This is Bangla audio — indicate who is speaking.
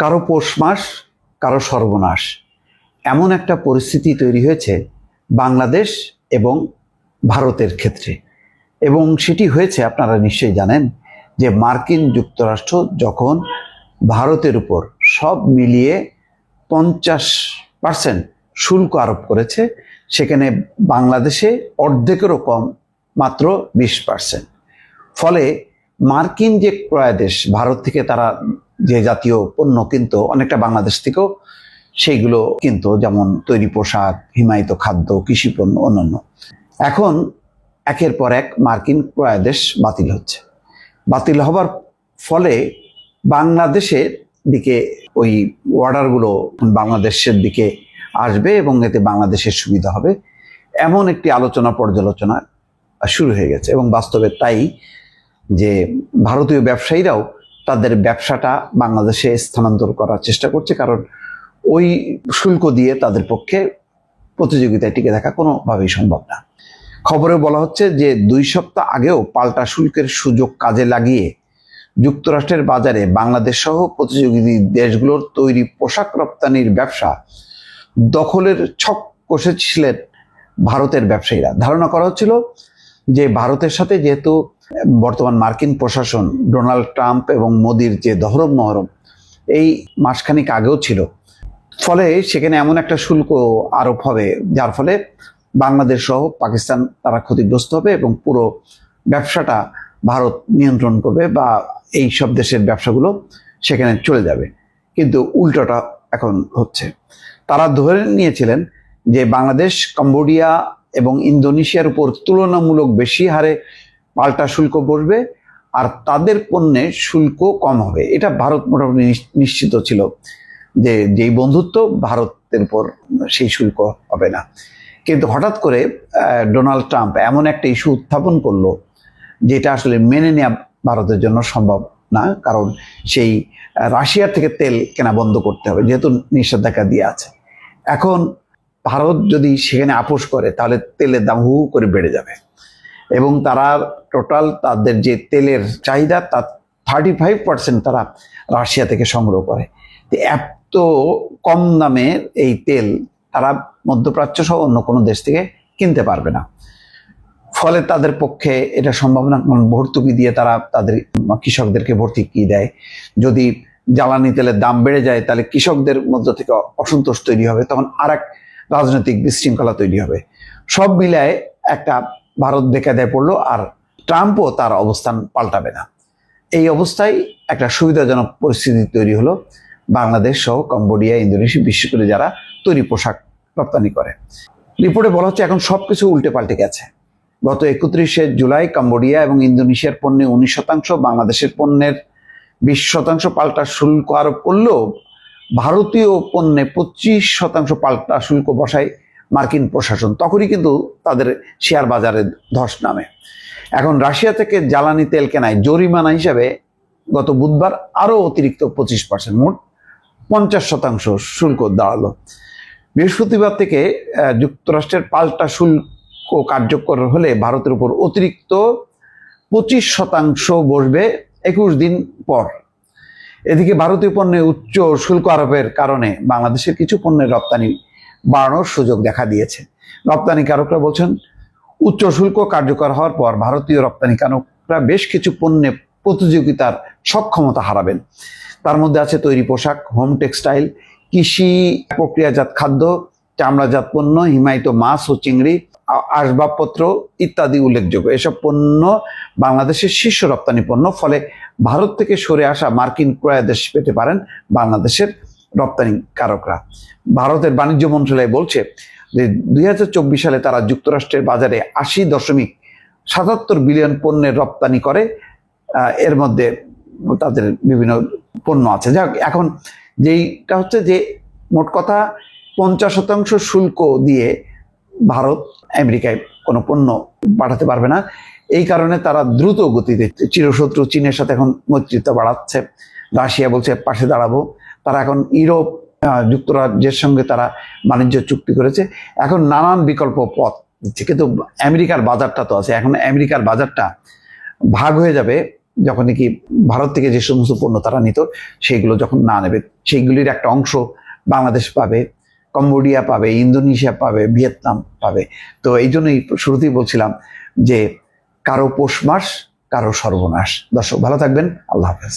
Speaker 1: কারও পৌষ মাস, কারও সর্বনাশ। এমন একটা পরিস্থিতি তৈরি হয়েছে বাংলাদেশ এবং ভারতের ক্ষেত্রে। এবং সেটি হয়েছে, আপনারা নিশ্চয়ই জানেন, যে মার্কিন যুক্তরাষ্ট্র যখন ভারতের উপর সব মিলিয়ে পঞ্চাশ পার্সেন্ট শুল্ক আরোপ করেছে, সেখানে বাংলাদেশে অর্ধেকেরও কম, মাত্র বিশ পার্সেন্ট। ফলে মার্কিন যে ক্রয় দেশ ভারত থেকে তারা যে জাতীয় পণ্য কিনতো অনেকটা বাংলাদেশ থেকেও সেইগুলো কিনতো যেমন তৈরি পোশাক, হিমায়িত খাদ্য, কৃষি পণ্য, অন্যান্য। এখন একের পর এক মার্কিন ক্রয় দেশ বাতিল হচ্ছে। বাতিল হবার ফলে বাংলাদেশের দিকে ওই অর্ডারগুলো বাংলাদেশের দিকে আসবে এবং এতে বাংলাদেশের সুবিধা হবে। এমন একটি আলোচনা, পর্যালোচনা শুরু হয়ে গেছে এবং বাস্তবে তাই যে ভারতীয় ব্যবসায়ীরাও তাদের ব্যবসাটা বাংলাদেশে স্থানান্তর করার চেষ্টা করছে, কারণ ওই শুল্ক দিয়ে তাদের পক্ষে প্রতিযোগিতায় টিকে থাকা কোনোভাবেই সম্ভব না। খবরে বলা হচ্ছে যে, দুই সপ্তাহ আগেও পাল্টা শুল্কের সুযোগ কাজে লাগিয়ে যুক্তরাষ্ট্রের বাজারে বাংলাদেশ সহ প্রতিযোগী দেশগুলোর তৈরি পোশাক রপ্তানির ব্যবসা দখলের ছক কষেছিলেন ভারতের ব্যবসায়ীরা। ধারণা করা হচ্ছিল যে, ভারতের সাথে যেহেতু বর্তমান মার্কিন প্রশাসন ডোনাল্ড ট্রাম্প এবং মোদির যে দহরম মহরম, এই মাসখানিক আগেও ছিল। ফলে সেখানে এমন একটা শুল্ক আরোপ হবে, যার ফলে বাংলাদেশ সহ পাকিস্তান তারা ক্ষতিগ্রস্ত হবে এবং পুরো ব্যবসাটা ভারত নিয়ন্ত্রণ করবে বা এই সব দেশের ব্যবসাগুলো সেখানে চলে যাবে। কিন্তু উল্টোটা এখন হচ্ছে। তারা ধরে নিয়েছিলেন যে বাংলাদেশ, কম্বোডিয়া এবং ইন্দোনেশিয়ার উপর তুলনামূলক বেশি হারে পাল্টা শুল্ক বসবে আর তাদের পণ্যে শুল্ক কম হবে। এটা ভারত মোটামুটি নিশ- নিশ্চিত ছিল যে যেই বন্ধুত্ব ভারতের উপর সেই শুল্ক হবে না। কিন্তু হঠাৎ করে ডোনাল্ড ট্রাম্প এমন একটা ইস্যু উত্থাপন করল যেটা আসলে মেনে নেওয়া ভারতের জন্য সম্ভব না কারণ সেই আহ, রাশিয়া থেকে তেল কেনা বন্ধ করতে হবে যেহেতু নিষেধাজ্ঞা দিয়ে আছে। এখন ভারত যদি সেখানে আপোষ করে তাহলে তেলের দাম হু করে বেড়ে যাবে। এবং তারা টোটাল তাদের যে তেলের চাহিদা, তার থার্টি ফাইভ পার্সেন্ট তারা রাশিয়া থেকে সংগ্রহ করে। এত কম দামে এই তেল তারা মধ্যপ্রাচ্য সহ অন্য কোনো দেশ থেকে কিনতে পারবে না। ফলে তাদের পক্ষে এটা সম্ভব না, কারণ ভর্তুকি দিয়ে তারা তাদের কৃষকদেরকে ভর্তুকি দেয়? যদি জ্বালানি তেলের দাম বেড়ে যায়, তাহলে কৃষকদের মধ্য থেকে অসন্তোষ তৈরি হবে, তখন আর এক রাজনৈতিক বিশৃঙ্খলা তৈরি হবে। সব মিলায় একটা ভারত বেকায়দায় পড়ল আর ট্রাম্পও তার অবস্থান পাল্টাবে না। এই অবস্থায় একটা সুবিধাজনক পরিস্থিতি তৈরি হলো। বাংলাদেশ সহ কম্বোডিয়া, ইন্দোনেশিয়া বিশেষ করে যারা তৈরি পোশাক রপ্তানি করে। রিপোর্টে বলা হচ্ছে এখন সব কিছু উল্টে পাল্টে গেছে। গত একত্রিশে জুলাই কম্বোডিয়া এবং ইন্দোনেশিয়ার পণ্যে উনিশ শতাংশ, বাংলাদেশের পণ্যের বিশ শতাংশ পাল্টা শুল্ক আরোপ করলেও ভারতীয় পণ্যে পঁচিশ শতাংশ পাল্টা শুল্ক বসায় মার্কিন প্রশাসন, তখনই কিন্তু তাদের শেয়ার বাজারে ধস নামে। এখন রাশিয়া থেকে জ্বালানি তেল কেনায় জরিমানা হিসাবে গত বুধবার আরও অতিরিক্ত পঁচিশ পার্সেন্ট মোট পঞ্চাশ শতাংশ শুল্ক দাঁড়াল। বৃহস্পতিবার থেকে যুক্তরাষ্ট্রের পাল্টা শুল্ক কার্যকর হলে ভারতের উপর অতিরিক্ত পঁচিশ শতাংশ বসবে একুশ দিন পর। এদিকে ভারতীয় পণ্যে উচ্চ শুল্ক আরোপের কারণে বাংলাদেশের কিছু পণ্যের রপ্তানি বাড়ানোর সুযোগ দেখা দিয়েছে। রপ্তানিকারকরা বলছেন, উচ্চ শুল্ক কার্যকর হওয়ার পর ভারতীয় রপ্তানিকারকরা বেশ কিছু পণ্যে প্রতিযোগিতার সক্ষমতা হারাবেন। তার মধ্যে আছে তৈরি পোশাক, হোম টেক্সটাইল, কৃষি প্রক্রিয়াজাত খাদ্য, চামড়াজাত পণ্য, হিমায়িত মাছ ও চিংড়ি আসবাবপত্র ইত্যাদি উল্লেখযোগ্য। এসব পণ্য বাংলাদেশের শীর্ষ রপ্তানি পণ্য, ফলে ভারত থেকে সরে আসা মার্কিন ক্রয়াদেশ পেতে পারেন বাংলাদেশের রপ্তানিকারকরা ভারতের বাণিজ্য মন্ত্রণালয় বলছে যে দু হাজার চব্বিশ সালে তারা যুক্তরাষ্ট্রের বাজারে আশি দশমিক সাতাত্তর বিলিয়ন পণ্যের রপ্তানি করে এর মধ্যে তাদের বিভিন্ন পণ্য আছে। যাক, এখন যেইটা হচ্ছে যে মোট কথা পঞ্চাশ শতাংশ শুল্ক দিয়ে ভারত আমেরিকায় কোনো পণ্য পাঠাতে পারবে না। এই কারণে তারা দ্রুত গতিতে চিরশত্রু চীনের সাথে এখন মৈত্রিত্ব বাড়াচ্ছে। রাশিয়া বলছে পাশে দাঁড়াবো। তারা এখন ইউরোপ যুক্তরাজ্যের সঙ্গে তারা বাণিজ্য চুক্তি করেছে। এখন নানান বিকল্প পথ। দিচ্ছে কিন্তু আমেরিকার বাজারটা তো আছে, এখন আমেরিকার বাজারটা ভাগ হয়ে যাবে যখন নাকি ভারত থেকে যে সমস্ত পণ্য তারা নিত, সেইগুলো যখন না নেবে, সেইগুলির একটা অংশ বাংলাদেশ পাবে, কম্বোডিয়া পাবে, ইন্দোনেশিয়া পাবে, ভিয়েতনাম পাবে। তো এই জন্যই শুরুতেই বলছিলাম যে কারও পৌষ মাস, কারও সর্বনাশ। দর্শক, ভালো থাকবেন। আল্লাহ হাফেজ।